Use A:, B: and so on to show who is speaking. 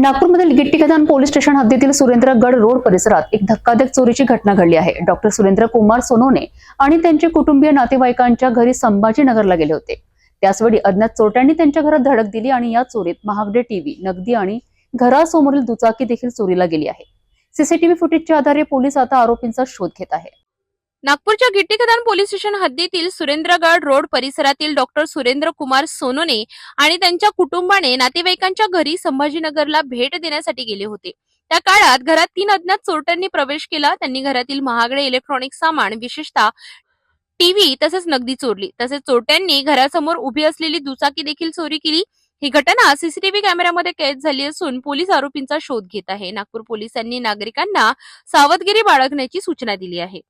A: नागपूरमधील गिट्टीकदान police station हद्दीतील Surendragad road परिसरात एक धक्कादायक चोरीची घटना घडली आहे. डॉक्टर सुरेंद्र कुमार सोनोने आणि त्यांचे कुटुंबीय नातेवाईकांच्या घरी संभाजीनगरला गेले होते. त्याचवेळी अज्ञात चोरट्यांनी त्यांच्या घरात धडक दिली आणि या चोरीत महागडे टीव्ही नगदी आणि घरासमोरील दुचाकी देखील चोरीला गेली आहे. सीसीटीव्ही फुटेजच्या आधारे पोलीस आता आरोपींचा शोध घेत आहे.
B: नागपूरच्या गिट्टीकदान पोलीस स्टेशन हद्दीतील सुरेंद्रगड रोड परिसरातील डॉक्टर सुरेंद्र कुमार सोनोने आणि त्यांच्या कुटुंबाने नातेवाईकांच्या घरी संभाजीनगरला भेट देण्यासाठी गेले होते. त्या काळात घरात तीन अज्ञात चोरट्यांनी प्रवेश केला. त्यांनी घरातील महागडे इलेक्ट्रॉनिक सामान विशेषतः टीव्ही तसेच नगदी चोरली. तसेच चोरट्यांनी घरासमोर उभी असलेली दुचाकी देखील चोरी केली. ही घटना सीसीटीव्ही कॅमेऱ्यामध्ये कैद झाली असून पोलीस आरोपींचा शोध घेत आहे. नागपूर पोलिसांनी नागरिकांना सावधगिरी बाळगण्याची सूचना दिली आहे.